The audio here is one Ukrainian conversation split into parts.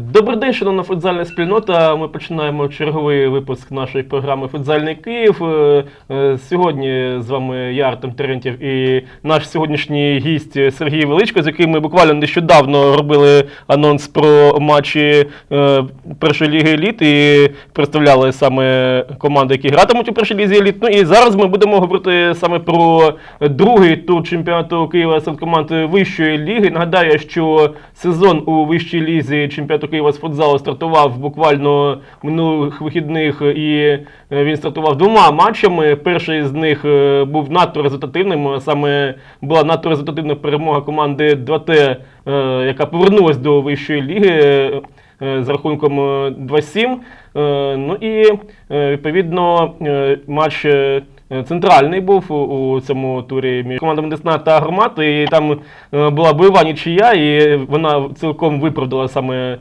Добрий день, шановна футзальна спільнота. Ми починаємо черговий випуск нашої програми Футзальний Київ. Е, е, Сьогодні з вами я, Артем Терентів, і наш сьогоднішній гість Сергій Величко, з яким ми буквально нещодавно робили анонс про матчі е, першої ліги еліт і представляли саме команди, які гратимуть у першій лізі еліт. Ну і зараз ми будемо говорити саме про другий тур чемпіонату Києва серед команд вищої ліги. Нагадаю, що сезон у вищій лізі чемпіонату Києва з футзалу стартував буквально минулих вихідних, і е, він стартував двома матчами. Перший з них е, був надто результативним. Саме була надто результативна перемога команди 2Т, е, яка повернулась до вищої ліги. З рахунком е, 2-7. Е, Ну і відповідно матч центральний був у- цьому турі між командами Десна та Громад. І там е, була бойова нічия, і вона цілком виправдала саме.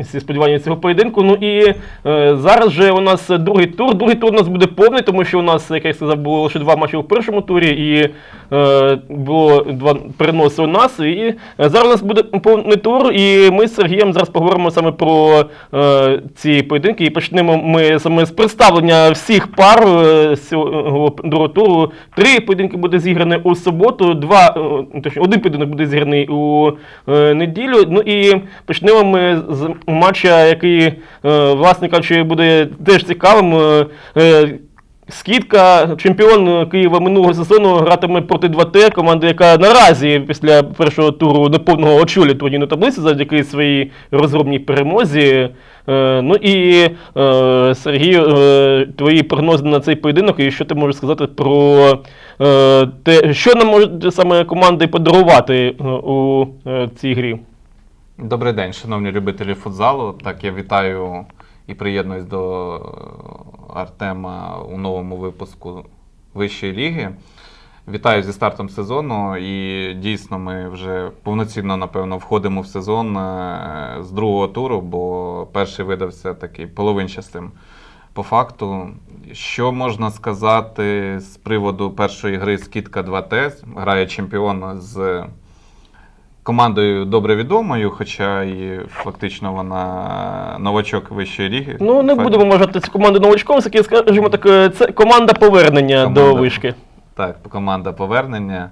Всі сподівання цього поєдинку. Ну і е, зараз же у нас другий тур. Другий тур у нас буде повний, тому що у нас, як я сказав, було лише два матчі у першому турі, і е, було два переноси у нас. І е, зараз у нас буде повний тур, і ми з Сергієм зараз поговоримо саме про е, ці поєдинки. І почнемо ми саме з представлення всіх пар е, цього другого туру. Три поєдинки буде зіграні у суботу, два, е, точніше, один поєдинок буде зіграний у е, неділю. Ну і почнемо ми з матча, який, е, власне кажучи, буде теж цікавим. Е, е, Скидка, чемпіон Києва минулого сезону гратиме проти 2Т, команди, яка наразі після першого туру неповного очолює турнірну таблицю завдяки своїй розгромній перемозі. Ну і Сергій, твої прогнози на цей поєдинок, і що ти можеш сказати про те, що нам можуть саме команди подарувати у цій грі? Добрий день, шановні любителі футзалу. Так, я вітаю і приєднуюсь до Артема у новому випуску Вищої ліги. Вітаю зі стартом сезону. І дійсно ми вже повноцінно, напевно, входимо в сезон е, з другого туру, бо перший видався такий половинчастим по факту. Що можна сказати з приводу першої гри Скидка 2Т? Грає чемпіон з командою добре відомою, хоча і фактично вона новачок вищої ліги. Ну, не Фе- будемо вважати цю команду новачком, все-таки, скажімо так, е, це команда повернення Команда. до вишки. Так, команда повернення.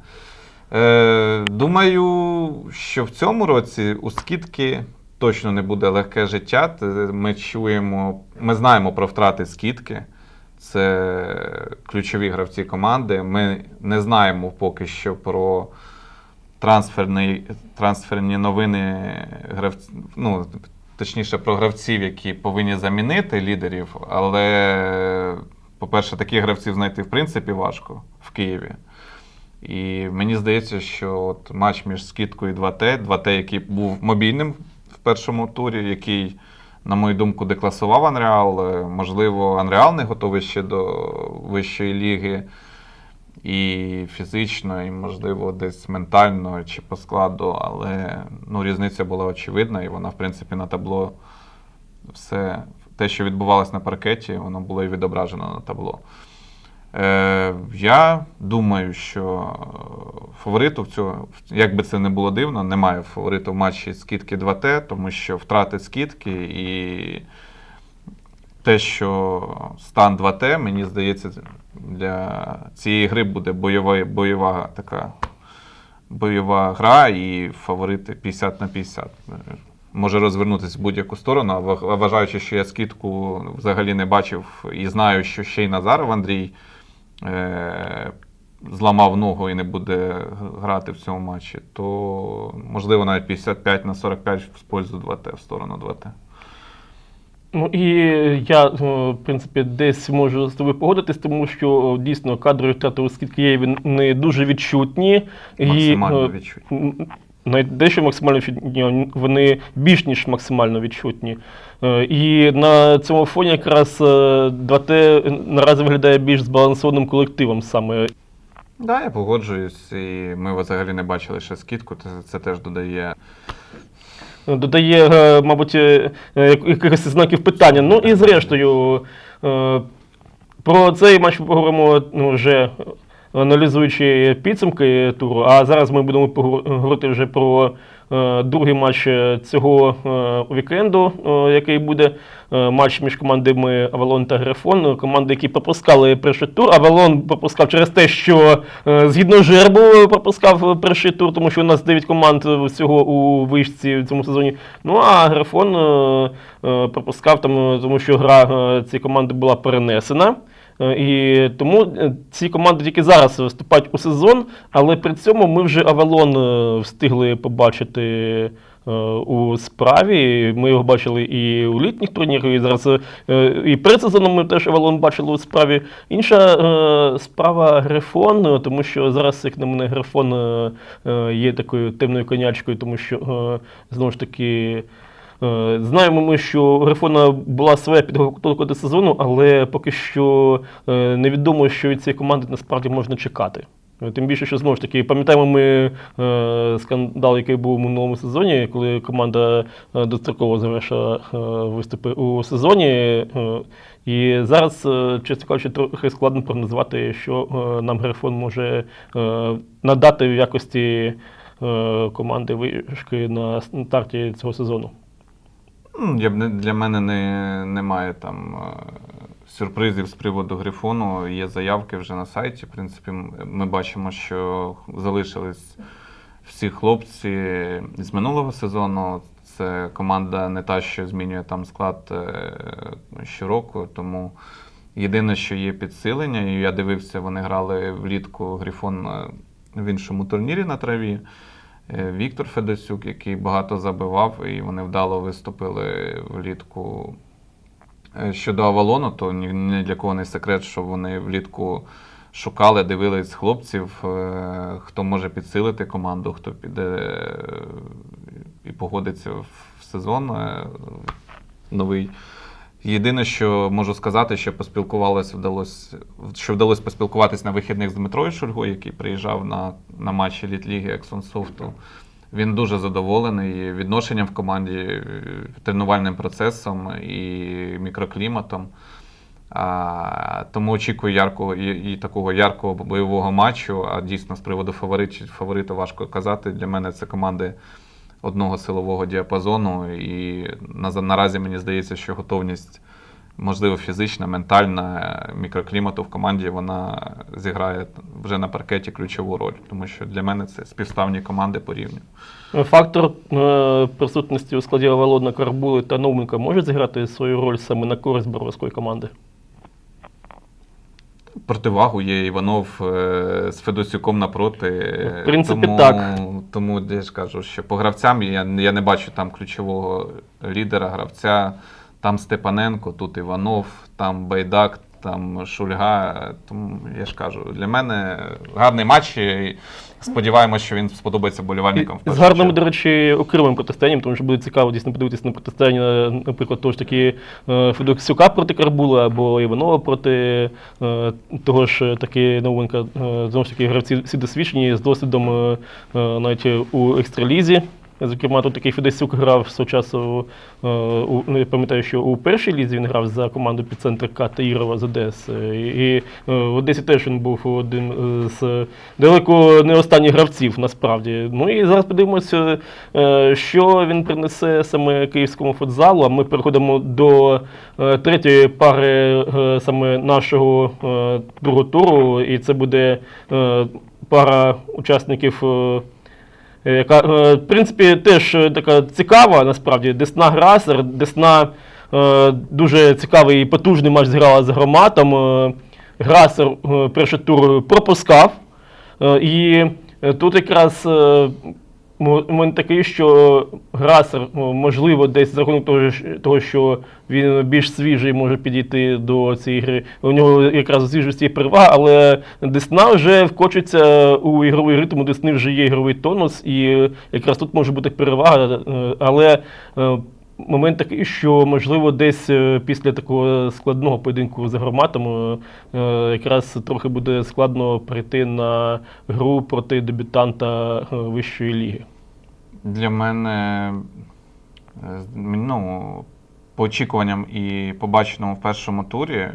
Е, думаю, що в цьому році у скидки точно не буде легке життя. Ми чуємо, ми знаємо про втрати скидки. Це ключові гравці команди. Ми не знаємо поки що про трансферний, трансферні новини гравців, ну, точніше, про гравців, які повинні замінити лідерів. Але, по-перше, таких гравців знайти в принципі важко в Києві. І мені здається, що от матч між скидкою і 2Т, 2Т, який був мобільним в першому турі, який, на мою думку, декласував Анреал. Е, Можливо, Анреал не готовий ще до вищої ліги і фізично, і, можливо, десь ментально чи по складу, але ну, різниця була очевидна, і вона, в принципі, на табло все те, що відбувалось на паркеті, воно було і відображено на табло. Е, я думаю, що фавориту в цього, як би це не було дивно, немає фавориту в матчі скидки 2Т, тому що втрати скидки і те, що стан 2Т, мені здається, для цієї гри буде бойова, бойова така бойова гра і фаворити 50 на 50. Може розвернутися в будь-яку сторону, а вважаючи, що я скидку взагалі не бачив і знаю, що ще й Назаров Андрій е- зламав ногу і не буде грати в цьому матчі, то можливо навіть 55 на 45 в пользу 2Т, в сторону 2Т. Ну і я, е, в принципі, десь можу з тобою погодитись, тому що е, дійсно кадрові втрати скидки є вони дуже відчутні. Максимально і, е, відчутні. Навіть дещо максимально відчутні, вони більш ніж максимально відчутні. І на цьому фоні якраз е, 2Т наразі виглядає більш збалансованим колективом саме. Так, да, я погоджуюсь, і ми взагалі не бачили ще скидку, це, це теж додає. Додає, е, мабуть, е, е, якихось знаків питання. Ну і зрештою, е, про цей матч ми поговоримо ну, вже аналізуючи підсумки туру. А зараз ми будемо говорити вже про е, другий матч е, цього е, вікенду, е, який буде е, матч між командами Авалон та Грифон. Е, Команди, які пропускали перший тур. Авалон пропускав через те, що е, згідно жербу пропускав перший тур, тому що у нас 9 команд всього у вишці в цьому сезоні. Ну а Грифон е, е, пропускав там, е, тому що гра е, цієї команди була перенесена. Е, І тому е, ці команди тільки зараз вступають у сезон, але при цьому ми вже Авалон е, встигли побачити у справі. Ми його бачили і у літніх турнірах, і зараз і перед сезоном ми теж Авалон бачили у справі. Інша е, справа Грифон, тому що зараз, як на мене, Грифон е, є такою темною конячкою, тому що е, знову ж таки. Е, Знаємо ми, що Грифона була своя підготовка до сезону, але поки що е, невідомо, що від цієї команди насправді можна чекати. Е, Тим більше, що знову ж таки, пам'ятаємо ми скандал, який був у минулому сезоні, коли команда достроково завершила виступи у сезоні. І зараз, чесно кажучи, трохи складно прогнозувати, що нам Грифон може надати в якості команди вишки на старті цього сезону. Я б для мене не, немає там е, сюрпризів з приводу Грифону. Є заявки вже на сайті. В принципі, ми бачимо, що залишились всі хлопці з минулого сезону. Це команда не та, що змінює там склад е, щороку, тому єдине, що є підсилення, і я дивився, вони грали влітку Грифон е, в іншому турнірі на траві. Е, Віктор Федосюк, який багато забивав, і вони вдало виступили влітку. Е, Щодо Авалону, то ні, для кого не секрет, що вони влітку шукали, дивились хлопців, е, хто може підсилити команду, хто піде і погодиться в сезон новий. Єдине, що можу сказати, що поспілкувалося, вдалося, що вдалося поспілкуватися на вихідних з Дмитрою Шульгою, який приїжджав на, на матчі Літліги Ексонсофту. Він дуже задоволений відношенням в команді, тренувальним процесом і мікрокліматом. А, тому очікую яркого і, і такого яркого бойового матчу. А дійсно, з приводу фаворит, фаворита важко казати. Для мене це команди одного силового діапазону. І на, наразі мені здається, що готовність, можливо, фізична, ментальна, мікроклімату в команді вона зіграє вже на паркеті ключову роль. Тому що для мене це співставні команди по рівню. Фактор е, присутності у складі Авалона, Карбули та Науменка може зіграти свою роль саме на користь боровської команди? Противагу є Іванов е, з Федосюком напроти. В принципі, тому, так. Тому я ж кажу, що по гравцям я, я не бачу там ключового лідера гравця. Там Степаненко, тут Іванов, там Байдак, там Шульга. Тому я ж кажу, для мене гарний матч. І сподіваємося, що він сподобається болівальникам. З гарним, до речі, окремим протистоянням, тому що буде цікаво дійсно подивитися на протистояння, наприклад, того ж таки е, Федорсюка проти Карбула або Іванова проти е, того ж таки Науменка. Е, Знову ж таки, гравці всі досвідчені з досвідом навіть у екстралізі. Зокрема, тут такий Федесюк грав свого часу, е, ну, я пам'ятаю, що у першій лізі він грав за команду під центр Таїрова з Одеси. І, е, в Одесі теж він був один е, з далеко не останніх гравців, насправді. Ну і зараз подивимося, що він принесе саме київському футзалу. А ми переходимо до третьої пари саме нашого другого туру, і це буде пара учасників. Е, яка, е, в принципі, теж е, така цікава, насправді. Десна Грасер, Десна дуже цікавий і потужний матч зіграла з громатом. Грасер перший тур пропускав. І тут якраз момент такий, що Грасер, е, можливо, десь за рахунок того, того, що він більш свіжий може підійти до цієї гри. У нього якраз у свіжості є перевага, але Десна вже вкочиться у ігровий ритм, у Десни вже є ігровий тонус, і якраз тут може бути перевага. е, Але е, момент такий, що можливо десь е, після такого складного поєдинку з громатом е, е, якраз трохи буде складно прийти на гру проти дебютанта вищої ліги. Для мене, ну, по очікуванням і побаченому в першому турі,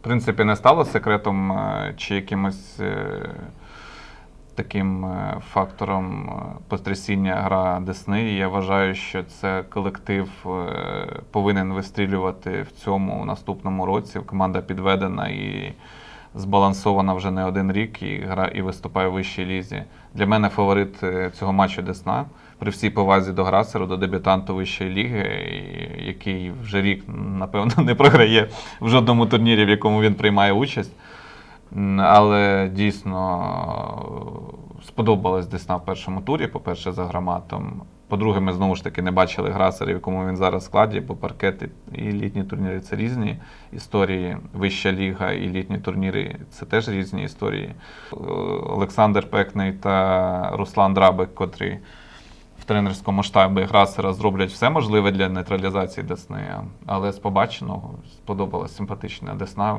в принципі, не стало секретом чи якимось таким е, фактором е, потрясіння гра Десни. І Я вважаю, що це колектив е, повинен вистрілювати в цьому наступному році. Команда підведена і збалансована вже не один рік і гра і виступає в вищій лізі. Для мене фаворит цього матчу Десна. При всій повазі до Грасеру, до дебютанту вищої ліги, який вже рік, напевно, не програє в жодному турнірі, в якому він приймає участь. Але дійсно е, сподобалась Десна в першому турі, по-перше, за граматом. По-друге, ми знову ж таки не бачили Грасера, в якому він зараз складі, бо паркети і літні турніри це різні історії. Вища ліга і літні турніри це теж різні історії. Олександр Пекний та Руслан Драбик, котрі в тренерському штабі Грасера зроблять все можливе для нейтралізації Десни. Але з побаченого сподобалась симпатична Десна.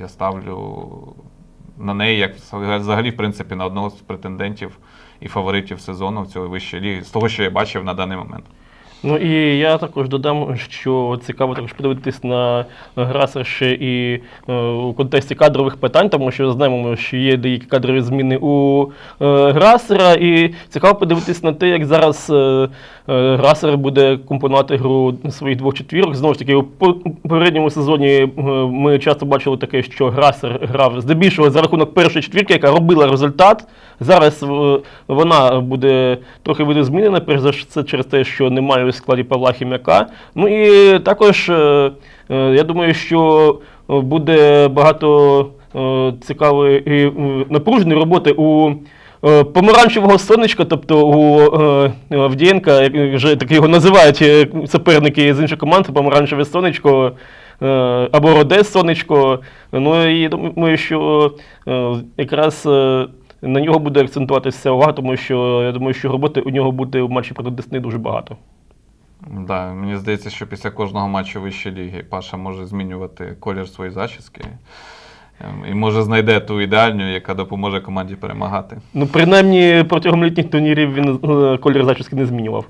Я ставлю на неї, як взагалі, в принципі, на одного з претендентів і фаворитів сезону в цій вищій лігі, з того, що я бачив на даний момент. Ну і я також додам, що цікаво також подивитись на Грасер ще і е, у контексті кадрових питань, тому що знаємо, що є деякі кадрові зміни у е, Грасера, і цікаво подивитись на те, як зараз е, е, Грасер буде компонувати гру своїх двох четвірок. Знову ж таки, у попередньому сезоні е, ми часто бачили таке, що Грасер грав здебільшого за рахунок першої четвірки, яка робила результат. Зараз е, вона буде трохи видозмінена, перш за все через те, що немає у складі Павла Хім'яка. Ну і також е, е, я думаю, що е, буде багато цікавої і напруженої роботи у. Помаранчевого сонечка, тобто у Авдієнка, як вже так його називають суперники з інших команд, помаранчеве сонечко або роде сонечко. Ну і думаю, що якраз на нього буде акцентуватися увага, тому що я думаю, що роботи у нього буде в матчі проти Десни дуже багато. Да, мені здається, що після кожного матчу вищої ліги Паша може змінювати колір своєї зачіски. Ем, І може знайде ту ідеальну, яка допоможе команді перемагати. Ну, принаймні, протягом літніх турнірів він е, колір зачіски не змінював.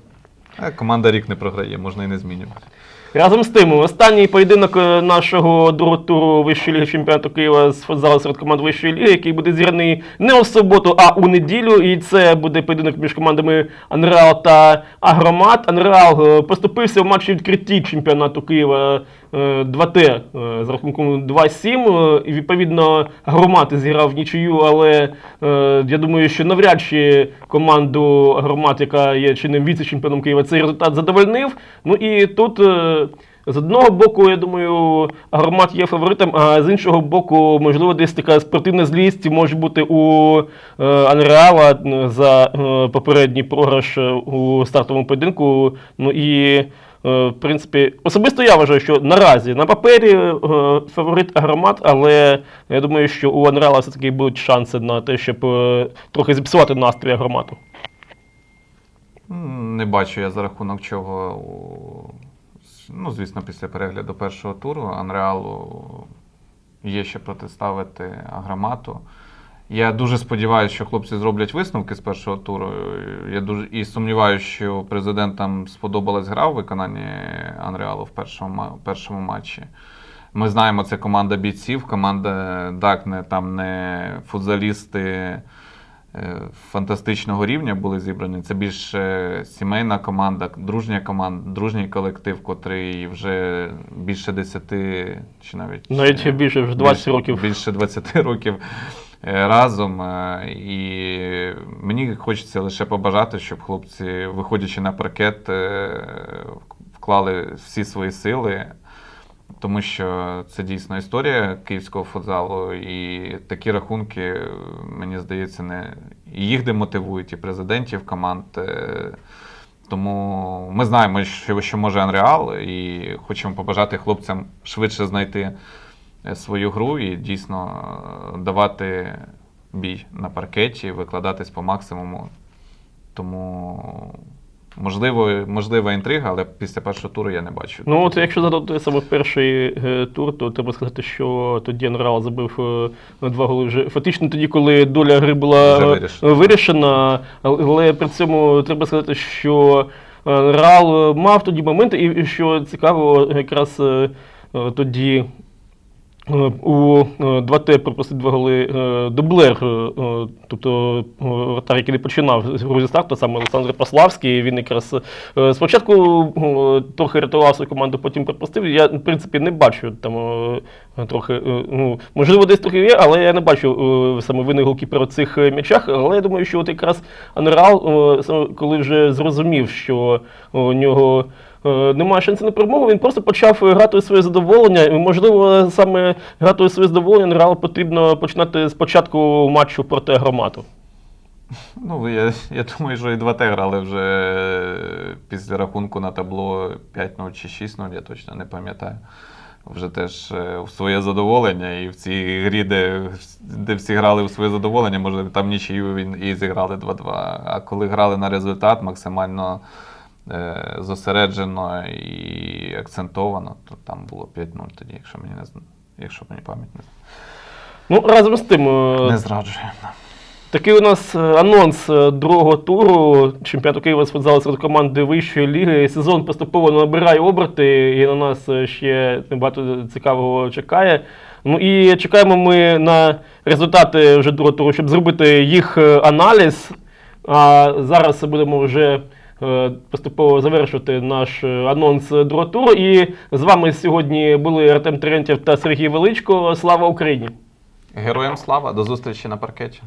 А команда рік не програє, можна і не змінювати. Разом з тим, останній поєдинок е, нашого другого туру Вищої ліги чемпіонату Києва з футзалу серед команд Вищої ліги, який буде зіграний не у суботу, а у неділю. І це буде поєдинок між командами Анреал та Агромат. Анреал поступився в матчі відкритті чемпіонату Києва 2Т е, з рахунком 2-7. е, І відповідно Агромат зіграв нічию, але е, я думаю, що навряд чи команду Агромат, яка є чинним віце-чемпіоном Києва, цей результат задовольнив. Ну і тут. е, з одного боку, я думаю, Агромат є фаворитом, а з іншого боку, можливо, десь така спортивна злість може бути у е, Анреала е, за е, попередній програш е, у стартовому поєдинку. Ну і, е, в принципі, особисто я вважаю, що наразі на папері е, фаворит Агромат, але я думаю, що у Анреала все-таки будуть шанси на те, щоб е, трохи зіпсувати настрій Агромату. Не бачу я за рахунок чого. Ну, звісно, після перегляду першого туру Анреалу є ще протиставити Агромату. Я дуже сподіваюся, що хлопці зроблять висновки з першого туру. Я дуже і сумніваюся, що президентам сподобалась гра в виконанні Анреалу в першому, першому матчі. Ми знаємо, це команда бійців, команда Дакне, там не футзалісти е, фантастичного рівня були зібрані. Це більш е, сімейна команда, дружня команда, дружній колектив, котрий вже більше 10 чи навіть Навіть е, більше вже 20 більше- років. Більше 20 років разом. е, І мені хочеться лише побажати, щоб хлопці, виходячи на паркет, е, вклали всі свої сили. Тому що це дійсно історія київського футзалу, і такі рахунки, е, мені здається, не їх демотивують, і президентів команд. е, Тому ми знаємо, що, може Анреал, і хочемо побажати хлопцям швидше знайти е, свою гру і дійсно е, давати бій на паркеті, викладатись по максимуму. Тому можливо, можлива інтрига, але після першого туру я не бачу. Ну, от якщо згадати саме перший е, тур, то треба сказати, що тоді Анреал забив е, два голи вже фактично тоді, коли доля гри була Вже е, вирішена. вирішена. Але при цьому треба сказати, що е, Реал мав тоді моменти, і що цікаво, якраз е, е, тоді Е, У е, 2Т пропустив два голи е, дублер, е, е, тобто е, вратар, який не починав з зі старту, саме Олександр Пославський. Він якраз е, спочатку е, трохи рятував свою команду, потім пропустив. Я, в принципі, не бачу там е, трохи. е, Ну, можливо, десь трохи є, але я не бачу е, саме вини голкіпера у цих е, м'ячах. Але я думаю, що от якраз Анерал, е, коли вже зрозумів, що у нього. Е, Немає шансів на перемогу, він просто почав грати у своє задоволення. І, можливо, саме грати у своє задоволення Реалу потрібно починати з початку матчу проти громаду. Ну, я, я думаю, що і 2Т грали вже після рахунку на табло 5-0 чи 6-0, я точно не пам'ятаю. Вже теж е, в своє задоволення, і в цій грі, де, де всі грали в своє задоволення, може там нічию він і зіграли 2-2. А коли грали на результат максимально е, зосереджено і акцентовано, то там було 5-0 тоді, якщо мені не якщо мені пам'ять не, Ну, разом з тим, е, не зраджує. такий у нас е, анонс е, другого туру чемпіонату Києва з футзалу серед команди вищої ліги. Сезон поступово набирає оберти, і на нас е, ще багато цікавого чекає. Ну і чекаємо ми на результати вже другого туру, щоб зробити їх е, аналіз. А зараз будемо вже е, поступово завершувати наш е, анонс другого. І з вами сьогодні були Артем Терентєв та Сергій Величко. Слава Україні! Героям слава, до зустрічі на паркеті.